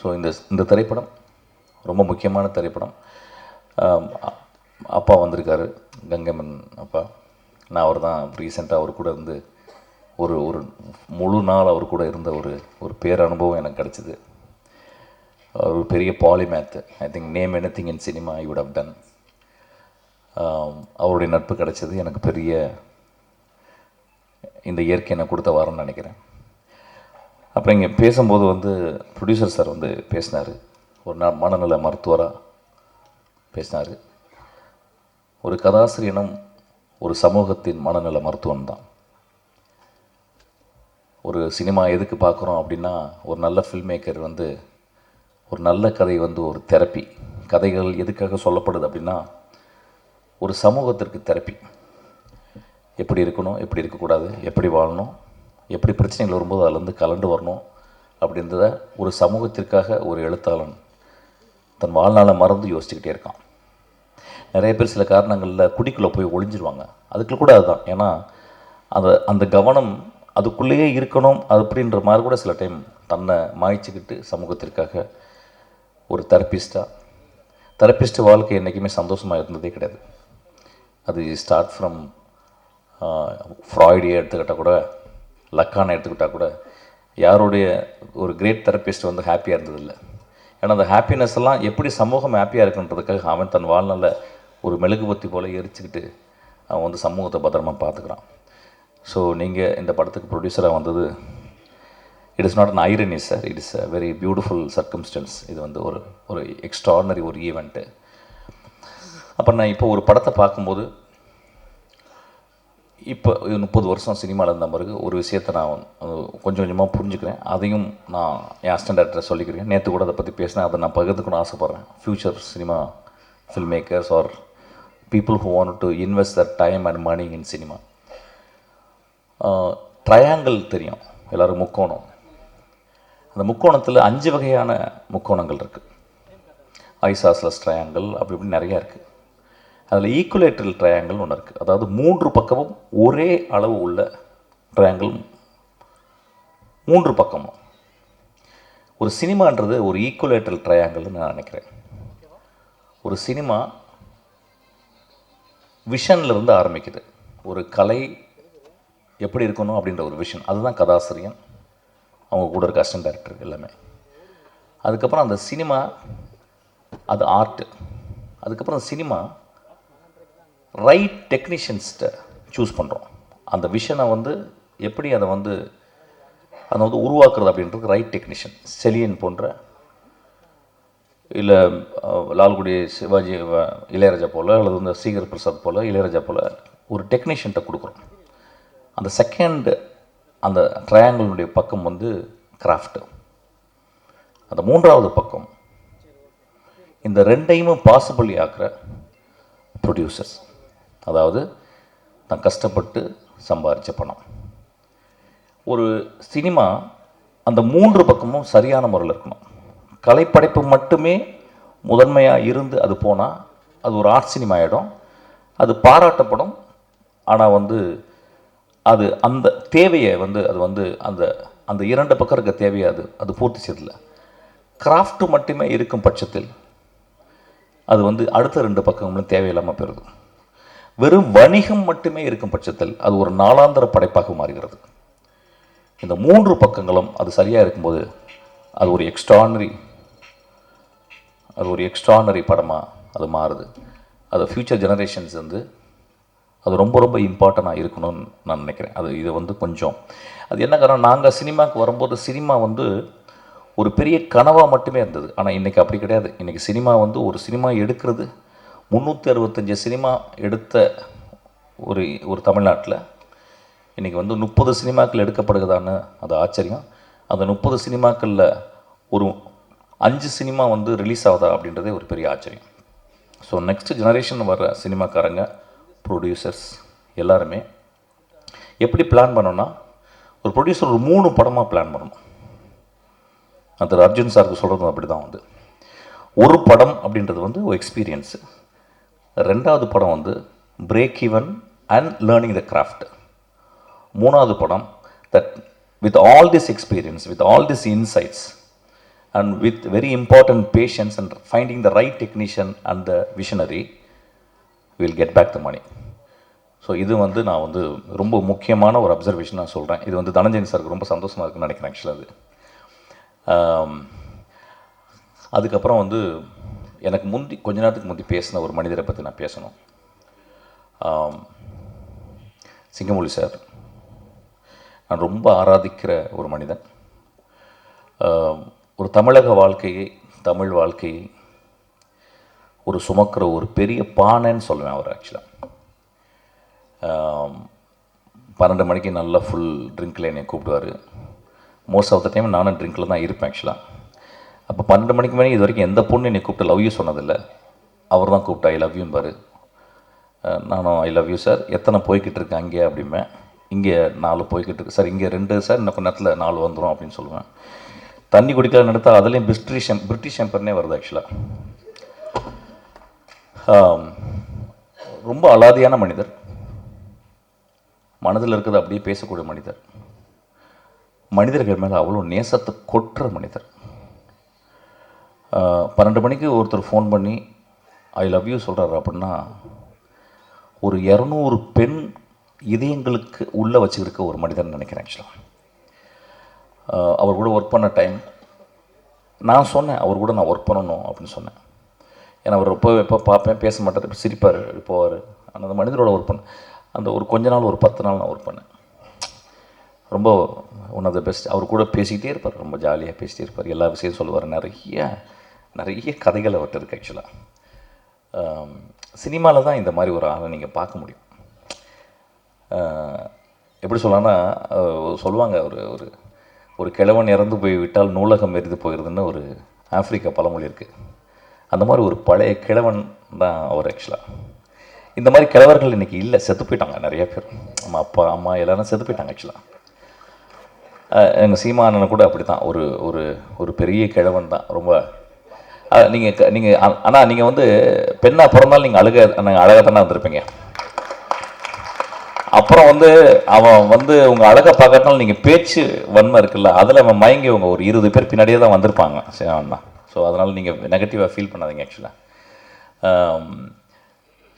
So இந்த இந்த திரைப்படம் ரொம்ப முக்கியமான திரைப்படம். அப்பா வந்திருக்காரு கங்கமன் அப்பா. நான் அவர் தான் ரீசெண்டாக அவர் கூட இருந்து ஒரு ஒரு முழு நாள் அவர் கூட இருந்த ஒரு ஒரு பேரனுபவம் எனக்கு கிடச்சிது. ஒரு பெரிய polymath I think name anything in cinema I would have done அவருடைய நட்பு கிடச்சது எனக்கு பெரிய இந்த இயற்கை எனக்கு கொடுத்த வாரம்னு நினைக்கிறேன். அப்புறம் இங்கே பேசும்போது வந்து ப்ரொடியூசர் சார் வந்து பேசினார். ஒரு நாள் மனநல மருத்துவராக பேசினார். ஒரு கதாசிரியனும் ஒரு சமூகத்தின் மனநல மருத்துவன் தான். ஒரு சினிமா எதுக்கு பார்க்குறோம் அப்படின்னா ஒரு நல்ல ஃபில்ம் மேக்கர் வந்து ஒரு நல்ல கதை வந்து ஒரு தெரப்பி. கதைகள் எதுக்காக சொல்லப்படுது அப்படின்னா ஒரு சமூகத்திற்கு தெரப்பி. எப்படி இருக்கணும் எப்படி இருக்கக்கூடாது எப்படி வாழணும் எப்படி பிரச்சனைகள் வரும்போது அதுலேருந்து கலண்டு வரணும் அப்படின்றத ஒரு சமூகத்திற்காக ஒரு எழுத்தாளன் தன் வாழ்நாளை மறந்து யோசிச்சுக்கிட்டே இருக்கான். நிறைய பேர் சில காரணங்களில் குடிக்குள்ளே போய் ஒளிஞ்சிருவாங்க. அதுக்குள்ள கூட அதுதான். ஏன்னா அந்த அந்த கவனம் அதுக்குள்ளேயே இருக்கணும் அப்படின்ற மாதிரி கூட சில டைம் தன்னை மாய்ச்சிக்கிட்டு சமூகத்திற்காக ஒரு தெரப்பிஸ்டாக தெரப்பிஸ்ட் வாழ்க்கை என்றைக்குமே சந்தோஷமாக இருந்ததே கிடையாது. அது ஸ்டார்ட் ஃப்ரம் ஃப்ராய்டியை எடுத்துக்கிட்டால் கூட லக்கானை எடுத்துக்கிட்டால் கூட யாருடைய ஒரு கிரேட் தெரப்பிஸ்ட் வந்து ஹாப்பியாக இருந்ததில்லை. ஏன்னா அந்த ஹாப்பினஸ் எல்லாம் எப்படி சமூகம் ஹாப்பியாக இருக்குன்றதுக்காக அவன் தன் வாழ்நாளில் ஒரு மெழுகுபத்தி போல் எரிச்சுக்கிட்டு அவன் வந்து சமூகத்தை பத்திரமா பார்த்துக்கிறான். ஸோ நீங்கள் இந்த படத்துக்கு ப்ரொடியூசராக வந்தது it is not an irony sir it is a very beautiful circumstance இது வந்து ஒரு ஒரு எக்ஸ்ட்ராடினரி ஒரு ஈவெண்ட்டு அப்போ நான் இப்போ ஒரு படத்தை பார்க்கும்போது இப்போ முப்பது வருஷம் சினிமாவில் இருந்த பிறகு ஒரு விஷயத்தை நான் கொஞ்சம் கொஞ்சமாக புரிஞ்சுக்கிறேன். அதையும் நான் என் அஸ்டன் டேரக்டரை சொல்லிக்கிறேன். நேற்று கூட அதை பற்றி பேசினேன். அதை நான் பகிர்ந்துக்கணும் ஆசைப்பட்றேன். Future cinema filmmakers are people who want to invest their time and money in cinema triangle தெரியும். எல்லோரும் முக்கோணம். அந்த முக்கோணத்தில் அஞ்சு வகையான முக்கோணங்கள் இருக்குது ஐசாஸ்லஸ் ட்ரையாங்கிள் அப்படி இப்படி நிறையா இருக்குது அதில் ஈக்குலேட்ரல் ட்ரையாங்கிள்னு ஒன்று இருக்குது அதாவது மூன்று பக்கமும் ஒரே அளவு உள்ள ட்ரையாங்கிள் மூன்று பக்கமும். ஒரு சினிமான்றது ஒரு ஈக்குலேட்ரல் ட்ரையாங்கிள்னு நான் நினைக்கிறேன். ஒரு சினிமா விஷன்லேருந்து ஆரம்பிக்குது. ஒரு கலை எப்படி இருக்கணும் அப்படின்ற ஒரு விஷன். அதுதான் கதாசிரியன். அவங்க கூட இருக்க அசிஸ்டன்ட் டேரக்டர் எல்லாமே. அதுக்கப்புறம் அந்த சினிமா அது ஆர்ட்டு அதுக்கப்புறம் சினிமா ரைட் டெக்னீஷியன்ஸ்கிட்ட சூஸ் பண்ணுறோம் அந்த விஷனை வந்து எப்படி அதை வந்து அதை வந்து உருவாக்குறது அப்படின்றது ரைட் டெக்னீஷியன் செலியன் போன்ற இல்லை லால்குடி சிவாஜி இளையராஜா போல் அல்லது வந்து சீகர் பிரசாத் போல் இளையராஜா போல் ஒரு டெக்னீஷியன்ட்ட கொடுக்குறோம். அந்த செகண்ட் அந்த ட்ரையாங்கிளுடைய பக்கம் வந்து கிராஃப்ட் அந்த மூன்றாவது பக்கம் இந்த ரெண்டையும் பாசிபிள் ஆக்குற ப்ரொடியூசர்ஸ் அதாவது தான் கஷ்டப்பட்டு சம்பாரித்த பணம். ஒரு சினிமா அந்த மூன்று பக்கமும் சரியான முறையில் இருக்கணும். கலைப்படைப்பு மட்டுமே முதன்மையாக இருந்து அது போனால் அது ஒரு ஆர்ட் சினிமா ஆகிடும் அது பாராட்டப்படும். ஆனால் வந்து அது அந்த தேவையை வந்து அது வந்து அந்த அந்த இரண்டு பக்கம் இருக்க தேவையை அது அது பூர்த்தி செய்யல கிராஃப்ட் மட்டுமே இருக்கும் பட்சத்தில் அது வந்து அடுத்த ரெண்டு பக்கங்களும் தேவையில்லாமல் போயிடுது. வெறும் வணிகம் மட்டுமே இருக்கும் பட்சத்தில் அது ஒரு நாளாந்தர படைப்பாக மாறுகிறது. இந்த மூன்று பக்கங்களும் அது சரியாக இருக்கும்போது அது ஒரு எக்ஸ்ட்ரானரி அது ஒரு எக்ஸ்ட்ரானரி படமாக அது மாறுது. அது ஃப்யூச்சர் ஜெனரேஷன்ஸ் வந்து அது ரொம்ப ரொம்ப இம்பார்ட்டண்ட்டாக இருக்கணும்னு நான் நினைக்கிறேன். அது இது வந்து கொஞ்சம். அது என்ன காரணம்? நாங்கள் சினிமாவுக்கு வரும்போது சினிமா வந்து ஒரு பெரிய கனவாக மட்டுமே இருந்தது. ஆனால் இன்றைக்கி அப்படி கிடையாது. இன்றைக்கி சினிமா வந்து ஒரு சினிமா எடுக்கிறது முந்நூற்றி அறுபத்தஞ்சு சினிமா எடுத்த ஒரு ஒரு தமிழ்நாட்டில் இன்றைக்கி வந்து முப்பது சினிமாக்கள் எடுக்கப்படுகிறதான்னு அது ஆச்சரியம். அந்த முப்பது சினிமாக்களில் ஒரு அஞ்சு சினிமா வந்து ரிலீஸ் ஆகுதா அப்படின்றதே ஒரு பெரிய ஆச்சரியம். ஸோ நெக்ஸ்ட் ஜெனரேஷன் வர சினிமாக்காரங்க ப்ரொடியூசர்ஸ் எல்லாருமே எப்படி பிளான் பண்ணோன்னா ஒரு ப்ரொடியூசர் ஒரு மூணு படமாக பிளான் பண்ணணும். அது அர்ஜுன் சாருக்கு சொல்கிறது அப்படி தான் வந்து. ஒரு படம் அப்படின்றது வந்து ஒரு எக்ஸ்பீரியன்ஸு ரெண்டாவது படம் வந்து break even and learning the craft மூணாவது படம் that with all this experience with all this insights and with very important patience and finding the right technician and the visionary will get back the money so இது வந்து நான் வந்து ரொம்ப முக்கியமான ஒரு observation நான் சொல்கிறேன் இது வந்து தனஞ்சயன் சாருக்கு ரொம்ப சந்தோஷமாக இருக்குன்னு நினைக்கிறேன் ஆக்சுவலாக அது. அதுக்கப்புறம் வந்து எனக்கு முந்தி கொஞ்ச நேரத்துக்கு முந்தி பேசின ஒரு மனிதரை பற்றி நான் பேசணும். சிங்கமொழி சார். நான் ரொம்ப ஆராதிக்கிற ஒரு மனிதன். ஒரு தமிழக வாழ்க்கையை தமிழ் வாழ்க்கையை ஒரு சுமக்கிற ஒரு பெரிய பானைன்னு சொல்லுவேன் அவர் ஆக்சுவலாக பன்னெண்டு மணிக்கு நல்லா ஃபுல் ட்ரிங்க்கில் என்னை கூப்பிடுவார். மோஸ்ட் ஆஃப் த டைம் நானும் ட்ரிங்க்கில் தான் இருப்பேன் ஆக்சுவலாக அப்போ பன்னெண்டு மணிக்கு மேலே இது வரைக்கும் எந்த பொண்ணு என்னை கூப்பிட்டு லவ் யூ சொன்னதில்லை. அவர் தான் கூப்பிட்டா ஐ லவ் யூம்பாரு நானும் ஐ லவ் யூ சார் எத்தனை போய்கிட்டு இருக்கு அங்கே அப்படிம்பேன் இங்கே நாலு போய்கிட்டு இருக்கு. சார் இங்கே ரெண்டு சார் இன்னும் கொஞ்சம் நேரத்தில் நாலு வந்துடும் அப்படின்னு சொல்லுவேன். தண்ணி குடிக்கலாம்னு எடுத்தால் அதுலேயும் பிரிட்டிஷ் பிரிட்டிஷ் எம்பர்னே வருது ஆக்சுவலாக ரொம்ப அலாதியான மனிதர். மனதில் இருக்கிறது அப்படியே பேசக்கூடிய மனிதர். மனிதர்கள் மேலே அவ்வளோ நேசத்தை கொட்டுற மனிதர். பன்னெண்டு மணிக்கு ஒருத்தர் ஃபோன் பண்ணி ஐ லவ் யூ சொல்கிறாரு அப்படின்னா ஒரு இரநூறு பெண் இதயங்களுக்கு உள்ளே வச்சுருக்க ஒரு மனிதன் நினைக்கிறேன் ஆக்சுவலாக அவர் கூட ஒர்க் பண்ண டைம் நான் சொன்னேன் அவர் கூட நான் ஒர்க் பண்ணணும் அப்படின்னு சொன்னேன். ஏன்னா அவர் எப்போ எப்போ பார்ப்பேன் பேச மாட்டார் இப்போ சிரிப்பார் போவார். ஆனால் அந்த மனிதரோட ஒர்க் பண்ண அந்த ஒரு கொஞ்ச நாள் ஒரு பத்து நாள் நான் ஒர்க் பண்ணேன். ரொம்ப ஒன் ஆஃப் த பெஸ்ட் அவர் கூட பேசிக்கிட்டே இருப்பார் ரொம்ப ஜாலியாக பேசிட்டே இருப்பார் எல்லா விஷயம் சொல்லுவார் நிறைய நிறைய கதைகள் அவர்கிட்ட இருக்குது ஆக்சுவலாக சினிமாவில் தான் இந்த மாதிரி ஒரு ஆளை நீங்கள் பார்க்க முடியும். எப்படி சொல்லலாம்னா சொல்லுவாங்க ஒரு ஒரு ஒரு கிழவன் இறந்து போய் விட்டால் நூலகம் எரிந்து போயிடுதுன்னு ஒரு ஆப்பிரிக்கா பழமொழி இருக்குது அந்த மாதிரி ஒரு பழைய கிழவன் தான் அவர் ஆக்சுவலாக இந்த மாதிரி கிழவர்கள் இன்றைக்கி இல்லை செத்து போயிட்டாங்க நிறைய பேர். நம்ம அப்பா அம்மா எல்லோரும் செத்து போயிட்டாங்க ஆக்சுவலாக எங்கள் சீமானனை கூட அப்படி தான் ஒரு ஒரு ஒரு பெரிய கிழவன் தான். ரொம்ப நீங்கள் நீங்கள் ஆனால் நீங்கள் வந்து பெண்ணாக பிறந்தாலும் நீங்கள் அழுக நாங்கள் அழகாக தானே வந்திருப்பீங்க அப்புறம் வந்து அவன் வந்து உங்கள் அழகை பார்க்கறதுனால நீங்கள் பேச்சு வன்மை இருக்குல்ல அதில் அவன் மயங்கி அவங்க ஒரு இருபது பேர் பின்னாடியே தான் வந்திருப்பாங்க சரி தான் ஸோ அதனால் நீங்கள் நெகட்டிவாக ஃபீல் பண்ணாதீங்க ஆக்சுவலாக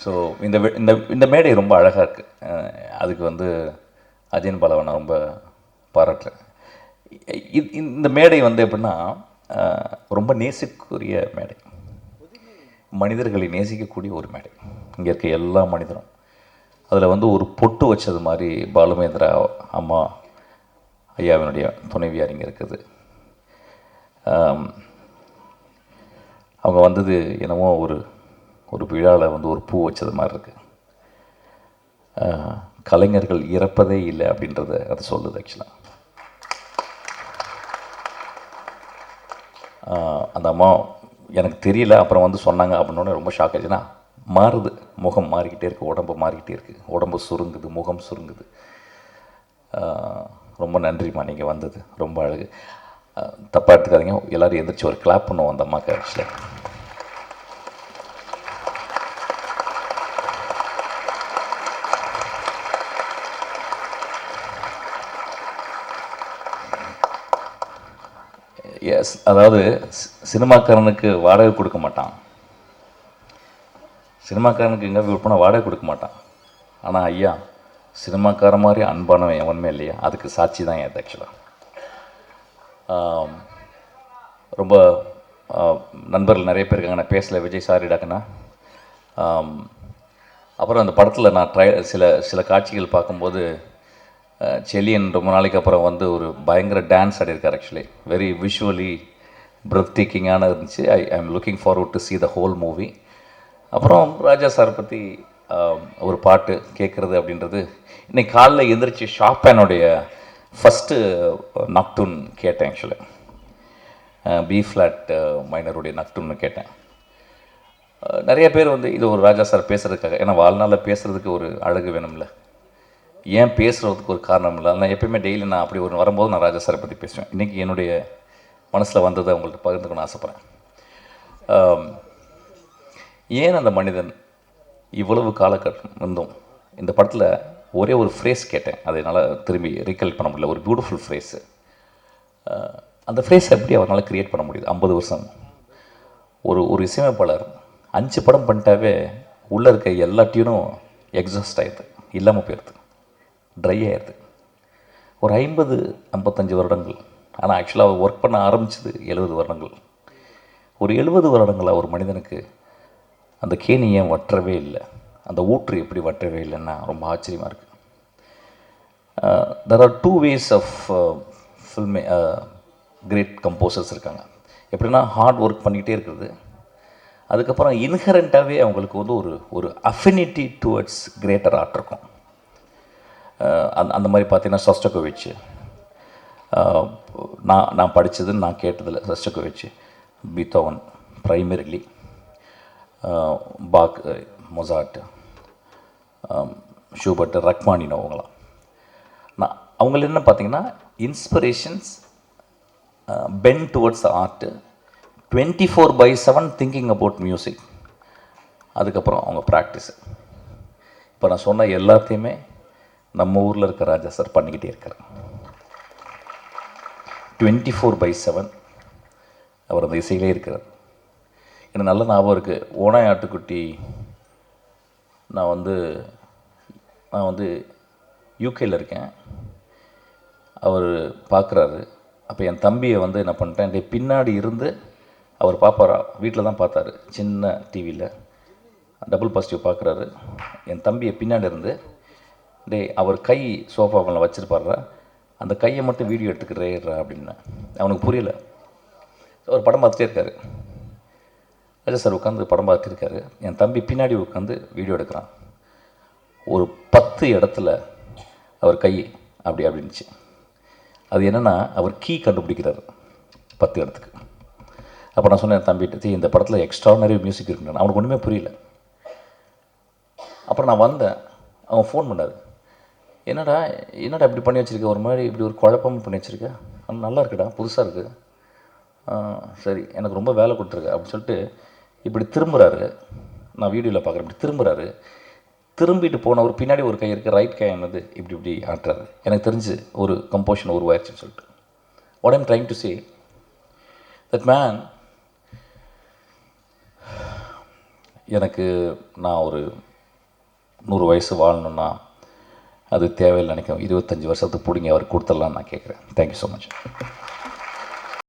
ஸோ இந்த வி- இந்த இந்த மேடை ரொம்ப அழகாக இருக்குது அதுக்கு வந்து அஜயன் பாலவை நான் ரொம்ப பாராட்டுறேன். இந்த மேடை வந்து எப்படின்னா ரொம்ப நேசிக்குரிய மேடை. மனிதர்களை நேசிக்கக்கூடிய ஒரு மேடை. இங்கே இருக்க எல்லா மனிதரும். அதில் வந்து ஒரு பொட்டு வச்சது மாதிரி பாலுமேந்திரா அம்மா ஐயாவினுடைய துணைவியார் இங்கே இருக்குது. அவங்க வந்தது என்னமோ ஒரு ஒரு விழாவில் வந்து ஒரு பூ வச்சது மாதிரி இருக்குது கலைஞர்கள் இறப்பதே இல்லை அப்படின்றத அது சொல்லுது ஆக்சுவலாக அந்த அம்மா எனக்கு தெரியல அப்புறம் வந்து சொன்னாங்க அப்படின்னோடனே ரொம்ப ஷாக் ஆச்சுன்னா மாறுது. முகம் மாறிக்கிட்டே இருக்குது உடம்பு மாறிக்கிட்டே இருக்குது உடம்பு சுருங்குது முகம் சுருங்குது. ரொம்ப நன்றிம்மா நீங்கள் வந்தது. ரொம்ப அழகு. தப்பாக எடுத்துக்காதீங்க. எல்லோரும் எந்திரிச்சு ஒரு கிளாப் பண்ணுவோம் அந்த அம்மாவுக்கு ஆக்சுவலாக எஸ் அதாவது சி- சினிமாக்காரனுக்கு வாடகை கொடுக்க மாட்டான். சினிமாக்காரனுக்கு எங்கே விற்பனை வாடகை கொடுக்க மாட்டான். ஆனால் ஐயா சினிமாக்கார மாதிரி அன்பானவன் எவனுமே இல்லையா? அதுக்கு சாட்சி தான் என் ஆக்சுவலாக ரொம்ப நண்பர்கள் நிறைய பேர் இருக்காங்க நான் பேசல விஜய் சாரி அப்புறம் அந்த படத்தில் நான் ட்ரை சில சில காட்சிகள் பார்க்கும்போது செலியன் ரொம்ப நாளைக்கு அப்புறம் வந்து ஒரு பயங்கர டான்ஸ் ஆடியிருக்கார் ஆக்சுவலி வெரி விஷுவலி பிரத் டேக்கிங்கான இருந்துச்சு. I I am looking forward to see the whole movie அப்புறம் ராஜா சார் பற்றி ஒரு பாட்டு கேட்குறது அப்படின்றது இன்னைக்கு காலைல எந்திரிச்சு ஷாப்பேனுடைய ஃபஸ்ட்டு நக்டூன் கேட்டேன் ஆக்சுவலி பி ஃப்ளாட் மைனருடைய நக்டூன்னு கேட்டேன். நிறைய பேர் வந்து இது ஒரு ராஜா சார் பேசுறதுக்காக ஏன்னா வாழ்நாளில் பேசுகிறதுக்கு ஒரு அழகு வேணும்ல. ஏன் பேசுகிறதுக்கு ஒரு காரணம் இல்லை? நான் எப்பயுமே டெய்லி நான் அப்படி ஒரு வரும்போது நான் ராஜா சாரை பற்றி பேசுவேன். இன்றைக்கி என்னுடைய மனசில் வந்ததை அவங்கள்ட்ட பகிர்ந்துக்கணும்னு ஆசைப்பட்றேன். ஏன் அந்த மனிதன் இவ்வளவு காலகட்டம் இருந்தும் இந்த படத்தில் ஒரே ஒரு ஃப்ரேஸ் கேட்டேன். அதை என்னால் திரும்பி ரீகல் பண்ண முடியல. ஒரு பியூட்டிஃபுல் ஃப்ரேஸு அந்த ஃப்ரேஸ் எப்படி அவரால் க்ரியேட் பண்ண முடியுது? ஐம்பது வருஷம். ஒரு ஒரு இசையமைப்பாளர் அஞ்சு படம் பண்ணிட்டாவே உள்ளே இருக்க எல்லா டியூனும் எக்ஸாஸ்ட் ஆகிடுது இல்லாமல் போயிடுது. ட்ரை ஆயிடுது ஒரு ஐம்பது ஐம்பத்தஞ்சு வருடங்கள். ஆனால் ஆக்சுவலாக அவர் ஒர்க் பண்ண ஆரம்பிச்சது எழுபது வருடங்கள். ஒரு எழுபது வருடங்களாக ஒரு மனிதனுக்கு அந்த கேணி ஏன் வற்றவே இல்லை? அந்த ஊற்று எப்படி வற்றவே இல்லைன்னா ரொம்ப ஆச்சரியமாக இருக்குது there are two ways of film great composers இருக்காங்க. எப்படின்னா ஹார்ட் ஒர்க் பண்ணிக்கிட்டே இருக்கிறது. அதுக்கப்புறம் இன்ஹரண்ட்டாகவே அவங்களுக்கு வந்து ஒரு ஒரு அஃபினிட்டி டுவர்ட்ஸ் கிரேட்டர் ஆர்ட் இருக்கும். அந் அந்த மாதிரி பார்த்தீங்கன்னா சஸ்டகோவிச் நான் நான் படித்தது நான் கேட்டதில் Shostakovich Beethoven primarily Bach Mozart Schubert Rachmaninoff அவங்களாம். நான் அவங்கள என்ன பார்த்தீங்கன்னா inspirations been towards art twenty four by seven thinking about music அதுக்கப்புறம் அவங்க ப்ராக்டிஸு இப்போ நான் சொன்ன எல்லாத்தையுமே நம்ம ஊரில் இருக்க ராஜா சார் பண்ணிக்கிட்டே இருக்கார். டுவெண்ட்டி ஃபோர் பை செவன் அவர் அந்த இசையிலே இருக்கிறார். எனக்கு நல்ல ஞாபகம் இருக்குது ஓனாய் ஆட்டுக்குட்டி நான் வந்து நான் வந்து யூகேயில் இருக்கேன். அவர் பார்க்குறாரு அப்போ என் தம்பியை வந்து என்ன பண்ணிட்டேன் டே பின்னாடி இருந்து அவர் பார்ப்பாரா வீட்டில் தான் பார்த்தாரு. சின்ன டிவியில் டபுள் பாசிட்டிவ் பார்க்குறாரு என் தம்பியை பின்னாடி இருந்து டேய் அவர் கை சோஃபாவில் வச்சுருப்பாரா அந்த கையை மட்டும் வீடியோ எடுத்துக்கிறேறா அப்படின்னு. அவனுக்கு புரியல. அவர் படம் பார்த்துட்டே இருக்காரு. ராஜா சார் உட்காந்து படம் பார்த்துட்டு இருக்காரு. என் தம்பி பின்னாடி உட்காந்து வீடியோ எடுக்கிறான். ஒரு பத்து இடத்துல அவர் கை அப்படி அப்படின்னுச்சு. அது என்னென்னா அவர் கீ கண்டுபிடிக்கிறாரு பத்து இடத்துக்கு. அப்போ நான் சொன்னேன் தம்பிட்டு "தீ, இந்த படத்தில் எக்ஸ்ட்ரானரி மியூசிக் இருக்குன்னு அவனுக்கு ஒன்றுமே புரியல. அப்புறம் நான் வந்தேன். அவன் ஃபோன் பண்ணார். என்னடா என்னடா இப்படி பண்ணி வச்சுருக்க? ஒரு மாதிரி இப்படி ஒரு குழப்பமும் பண்ணி வச்சுருக்க? ஆனால் நல்லா இருக்குடா புதுசாக இருக்குது சரி எனக்கு ரொம்ப வேலை கொடுத்துருக்கு அப்படின்னு சொல்லிட்டு இப்படி திரும்புகிறாரு நான் வீடியோவில் பார்க்குறேன் இப்படி திரும்புகிறாரு திரும்பிட்டு போனவர் பின்னாடி ஒரு கை இருக்குது ரைட் கை என்னது இப்படி இப்படி ஆட்டுறாரு. எனக்கு தெரிஞ்சு ஒரு கம்போஷன் உருவாயிருச்சுன்னு சொல்லிட்டு. What I'm trying to say that man எனக்கு நான் ஒரு நூறு வயசு வாழணுன்னா அது தேவையில்லை நினைக்கும் இருபத்தஞ்சி வருஷத்துக்கு பிடிங்க அவர் கொடுத்துடலான்னு நான் கேட்குறேன். Thank you so much